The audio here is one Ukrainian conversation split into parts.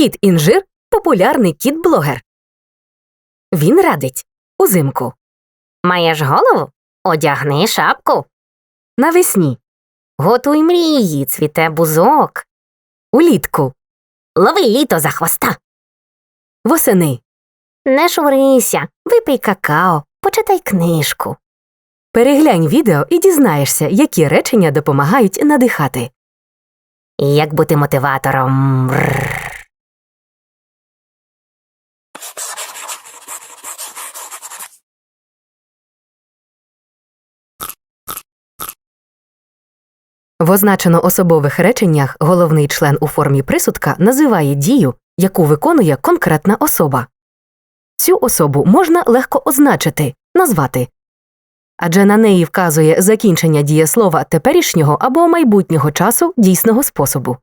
Кіт інжир популярний кіт-блогер. Він радить узимку, Маєш голову? Одягни шапку. навесні, Готуй мрії, цвіте бузок. улітку, Лови літо за хвоста. восени. Не шварися, випий какао, почитай книжку. Переглянь відео і дізнаєшся, які речення допомагають надихати. Як бути мотиватором? В означено особових реченнях головний член у формі присудка називає дію, яку виконує конкретна особа. Цю особу можна легко означити, назвати. Адже на неї вказує закінчення дієслова теперішнього або майбутнього часу дійсного способу.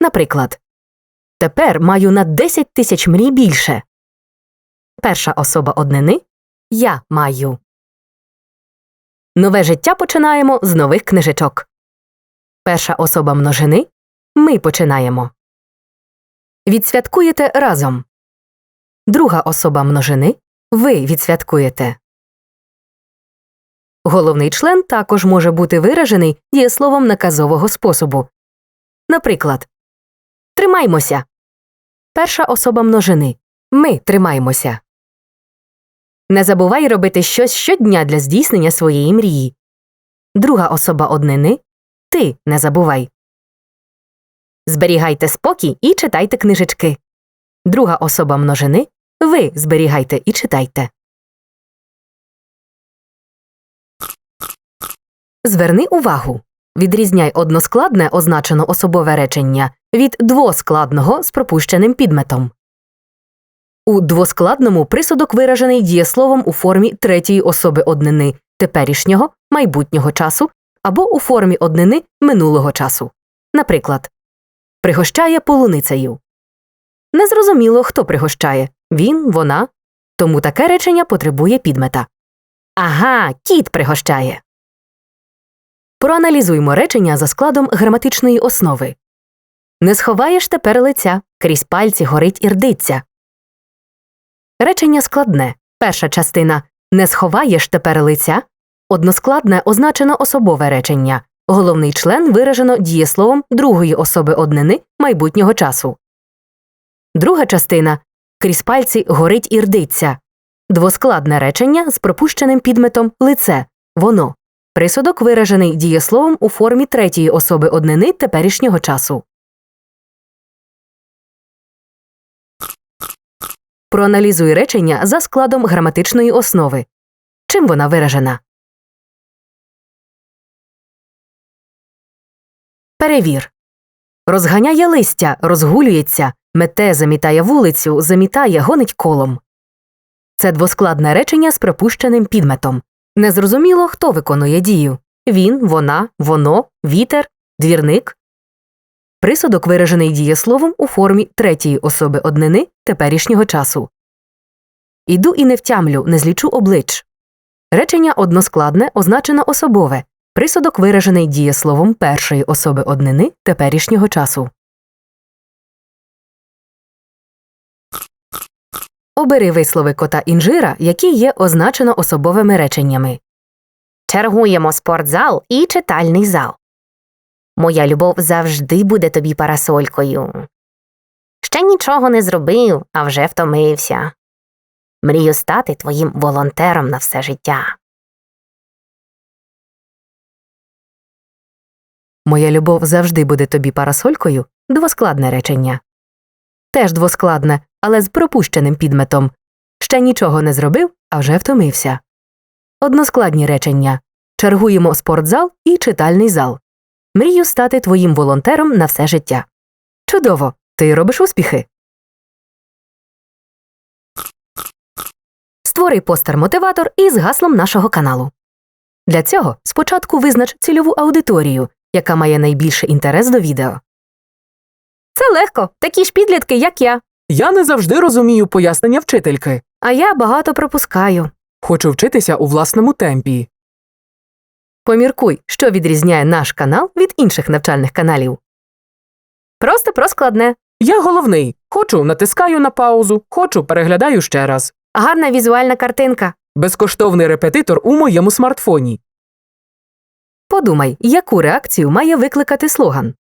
Наприклад, тепер маю на 10 тисяч мрій більше. Перша особа однини я маю. Нове життя починаємо з нових книжечок. Перша особа множини ми починаємо. Відсвяткуєте разом. Друга особа множини ви відсвяткуєте. Головний член також може бути виражений дієсловом наказового способу. Наприклад, Тримаймося. Перша особа множини ми тримаємося. Не забувай робити щось щодня для здійснення своєї мрії. Друга особа однини ти не забувай. Зберігайте спокій і читайте книжечки. Друга особа множини ви зберігайте і читайте. Зверни увагу. Відрізняй односкладне означено особове речення від двоскладного з пропущеним підметом. У двоскладному присудок виражений дієсловом у формі третьої особи однини теперішнього майбутнього часу або у формі однини минулого часу. Наприклад, пригощає полуницею. Незрозуміло, хто пригощає він, вона. Тому таке речення потребує підмета. Ага, кіт пригощає. Проаналізуймо речення за складом граматичної основи. Не сховаєш тепер лиця, крізь пальці горить ірдиця. Речення складне. Перша частина Не сховаєш тепер лиця. Односкладне означено особове речення. Головний член виражено дієсловом другої особи однини майбутнього часу. Друга частина Крізь пальці горить ірдиця. Двоскладне речення з пропущеним підметом лице. Воно. Присудок виражений дієсловом у формі третьої особи однини теперішнього часу. Проаналізуй речення за складом граматичної основи. Чим вона виражена? Перевір. Розганяє листя, розгулюється, мете, замітає вулицю, замітає, гонить колом. Це двоскладне речення з пропущеним підметом. Незрозуміло, хто виконує дію він, вона, воно, вітер, двірник. Присудок виражений дієсловом у формі третьої особи однини теперішнього часу. Іду і не втямлю, не злічу облич. Речення односкладне означено особове. Присудок виражений дієсловом першої особи однини теперішнього часу. Обери вислови кота інжира, які є означено особовими реченнями. Чергуємо спортзал і читальний зал. Моя любов завжди буде тобі парасолькою. Ще нічого не зробив, а вже втомився. Мрію стати твоїм волонтером на все життя. Моя любов завжди буде тобі парасолькою двоскладне речення. Теж двоскладне, але з пропущеним підметом. Ще нічого не зробив, а вже втомився. Односкладні речення чергуємо спортзал і читальний зал. Мрію стати твоїм волонтером на все життя. Чудово! Ти робиш успіхи. Створи постер-мотиватор із гаслом нашого каналу. Для цього спочатку визнач цільову аудиторію, яка має найбільший інтерес до відео. Це легко, такі ж підлітки, як я. Я не завжди розумію пояснення вчительки. А я багато пропускаю. Хочу вчитися у власному темпі. Поміркуй, що відрізняє наш канал від інших навчальних каналів. Просто про складне. Я головний. Хочу, натискаю на паузу, хочу, переглядаю ще раз. Гарна візуальна картинка. Безкоштовний репетитор у моєму смартфоні. Подумай, яку реакцію має викликати слоган,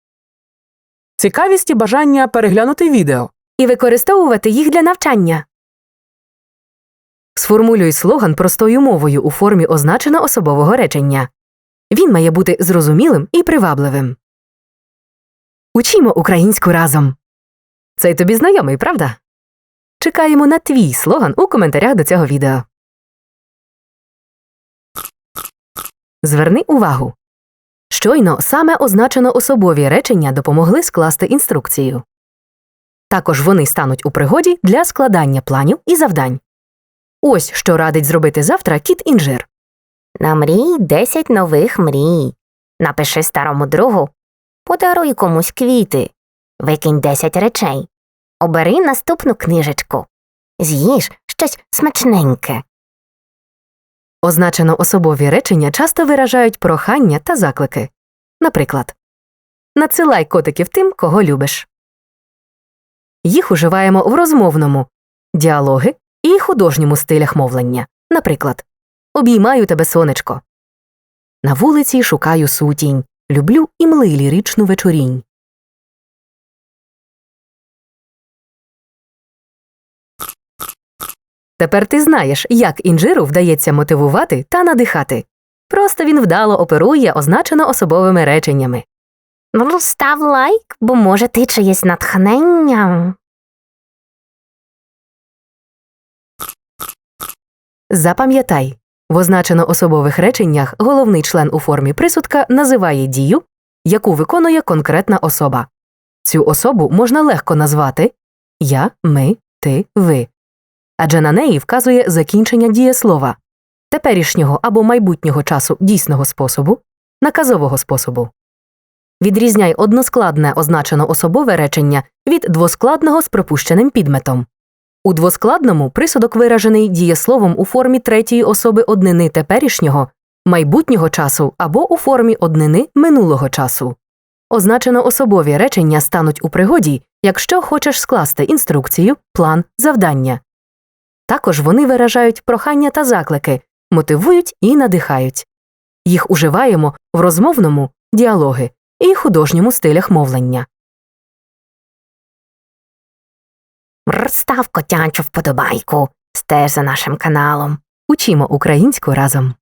Цікавість і бажання переглянути відео. і використовувати їх для навчання. Сформулюй слоган простою мовою у формі означено особового речення. Він має бути зрозумілим і привабливим. Учімо українську разом. Цей тобі знайомий, правда? Чекаємо на твій слоган у коментарях до цього відео. Зверни увагу. Щойно саме означено особові речення допомогли скласти інструкцію. Також вони стануть у пригоді для складання планів і завдань. Ось що радить зробити завтра кіт інжир. Намрій 10 нових мрій. Напиши старому другу. Подаруй комусь квіти. Викинь 10 речей. Обери наступну книжечку. З'їж щось смачненьке. Означено особові речення часто виражають прохання та заклики. Наприклад, надсилай котиків тим, кого любиш. Їх уживаємо в розмовному, діалоги і художньому стилях мовлення. Наприклад, обіймаю тебе сонечко. На вулиці шукаю сутінь, люблю і мли ліричну вечорінь. Тепер ти знаєш, як інжиру вдається мотивувати та надихати. Просто він вдало оперує означено особовими реченнями. Ну, став лайк, бо може ти чиєсь натхнення. Запам'ятай, в означено особових реченнях головний член у формі присудка називає дію, яку виконує конкретна особа. Цю особу можна легко назвати я, ми, ти, ви, адже на неї вказує закінчення дієслова теперішнього або майбутнього часу дійсного способу, наказового способу. Відрізняй односкладне означено особове речення від двоскладного з пропущеним підметом. У двоскладному присудок виражений дієсловом у формі третьої особи однини теперішнього, майбутнього часу або у формі однини минулого часу. Означено особові речення стануть у пригоді, якщо хочеш скласти інструкцію, план, завдання. Також вони виражають прохання та заклики, мотивують і надихають. Їх уживаємо в розмовному діалоги і художньому стилях мовлення. Став котячу вподобайку. Стеж за нашим каналом. Учімо українську разом.